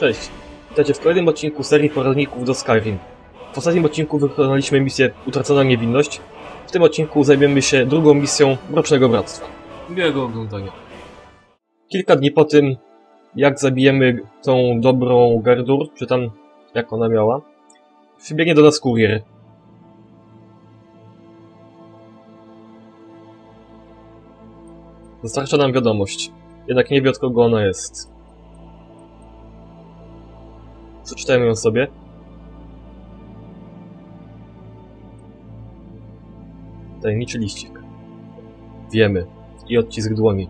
Cześć, witajcie w kolejnym odcinku serii poradników do Skyrim. W ostatnim odcinku wykonaliśmy misję Utracona Niewinność. W tym odcinku zajmiemy się drugą misją Mrocznego Bractwa. Miłego oglądania. Kilka dni po tym, jak zabijemy tą dobrą Gerdur, czy tam jak ona miała, przybiegnie do nas kurier. Dostarcza nam wiadomość, jednak nie wie od kogo ona jest. Przeczytajmy ją sobie. Tajemniczy liścik. Wiemy. I odcisk dłoni.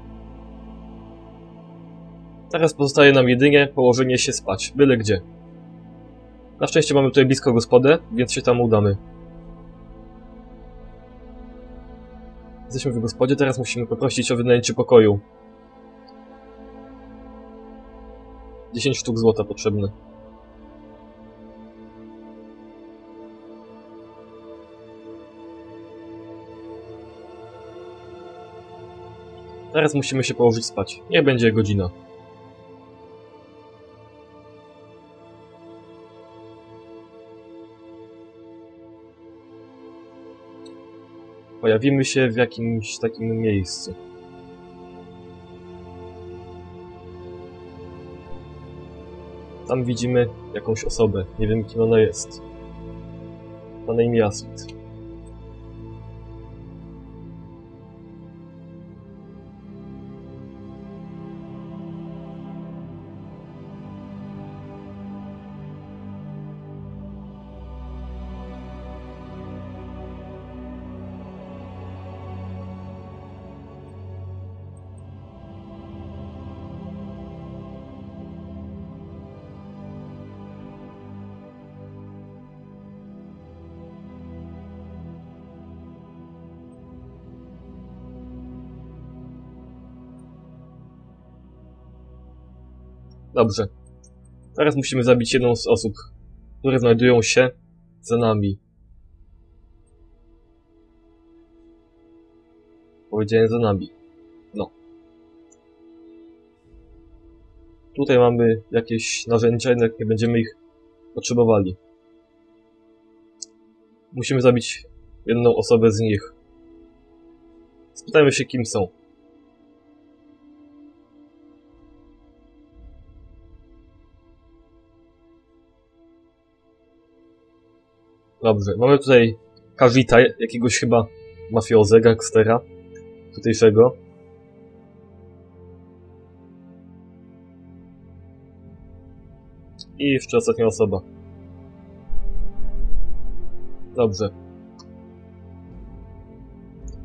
Teraz pozostaje nam jedynie położenie się spać, byle gdzie. Na szczęście mamy tutaj blisko gospodę, więc się tam udamy. Jesteśmy w gospodzie, teraz musimy poprosić o wynajęcie pokoju. 10 sztuk złota potrzebne. Teraz musimy się położyć spać. Niech będzie godzina. Pojawimy się w jakimś takim miejscu. Tam widzimy jakąś osobę. Nie wiem kim ona jest. Ma imię Asmit. Dobrze. Teraz musimy zabić jedną z osób, które znajdują się za nami. Powiedziałem za nami. No. Tutaj mamy jakieś narzędzia, jednak nie będziemy ich potrzebowali. Musimy zabić jedną osobę z nich. Spytajmy się, kim są. Dobrze, mamy tutaj Kawita, jakiegoś chyba mafiozę, gangstera tutejszego. I jeszcze ostatnia osoba. Dobrze.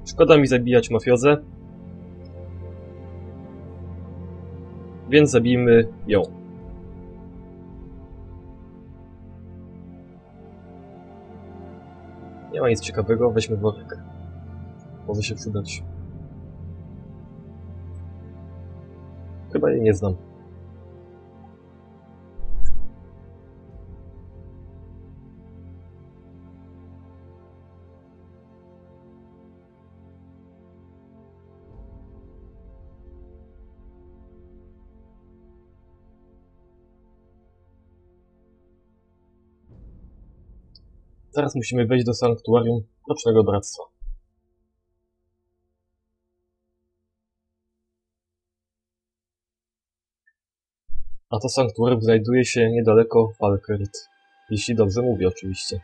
Szkoda mi zabijać mafiozę. Więc zabijmy ją. Nie ma nic ciekawego, weźmy worek. Może się przydać. Chyba jej nie znam. Teraz musimy wejść do sanktuarium Rocznego Bractwa. A to sanktuarium znajduje się niedaleko Falkert. Jeśli dobrze mówię, oczywiście.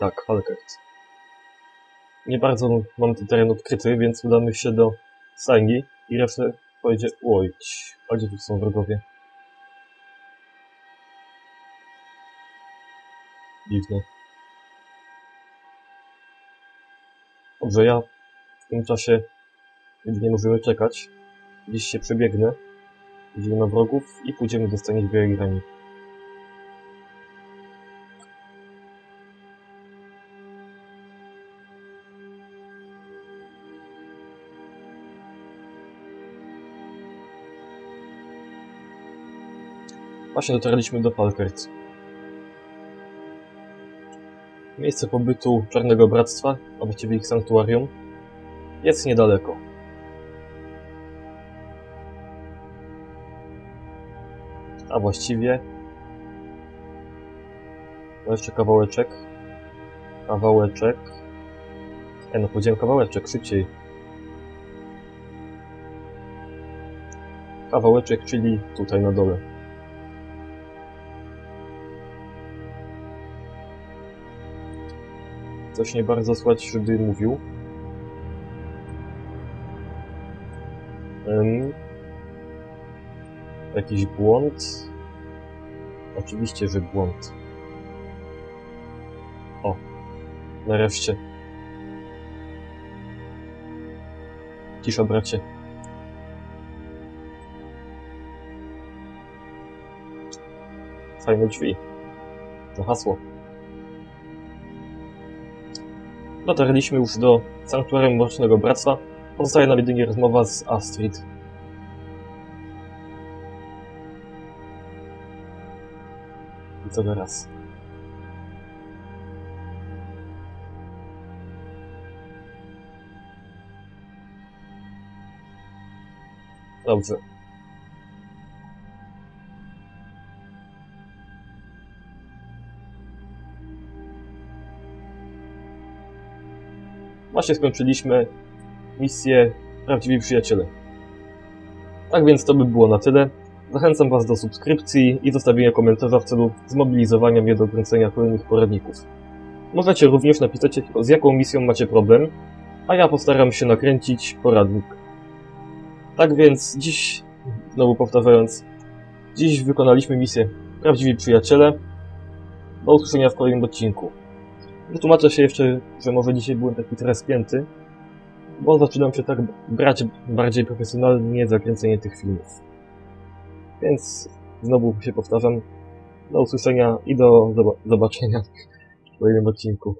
Tak, Falkert. Nie bardzo mam ten teren odkryty, więc udamy się do Sangi i resztę pojedzie... Oj, gdzie tu są wrogowie? Dziwne. Dobrze, ja w tym czasie jedynie możemy czekać. Gdzieś się przebiegnę. Idziemy na wrogów i pójdziemy do stanie Białej. Właśnie dotarliśmy do Falkert. Miejsce pobytu Czarnego Bractwa, a właściwie ich sanktuarium, jest niedaleko. A właściwie... No jeszcze kawałeczek. Kawałeczek. E, no powiedziałem kawałeczek, szybciej. Kawałeczek, czyli tutaj na dole. Coś nie bardzo słychać, żeby mówił. Ym, jakiś błąd? Oczywiście, że błąd. O, nareszcie. Cisza, bracie. Fajne drzwi. To hasło. Dotarliśmy już do Sanktuarium Mrocznego Bractwa. Pozostaje nam jedynie rozmowa z Astrid. I co teraz? Dobrze. Właśnie skończyliśmy misję Prawdziwi Przyjaciele. Tak więc to by było na tyle. Zachęcam Was do subskrypcji i zostawienia komentarza w celu zmobilizowania mnie do kręcenia kolejnych poradników. Możecie również napisać, z jaką misją macie problem, a ja postaram się nakręcić poradnik. Tak więc dziś, znowu powtarzając, dziś wykonaliśmy misję Prawdziwi Przyjaciele. Do usłyszenia w kolejnym odcinku. Wytłumaczę się jeszcze, że może dzisiaj byłem taki trochę spięty, bo zaczynam się tak brać bardziej profesjonalnie za kręcenie tych filmów. Więc znowu się powtarzam. Do usłyszenia i do zobaczenia w kolejnym odcinku.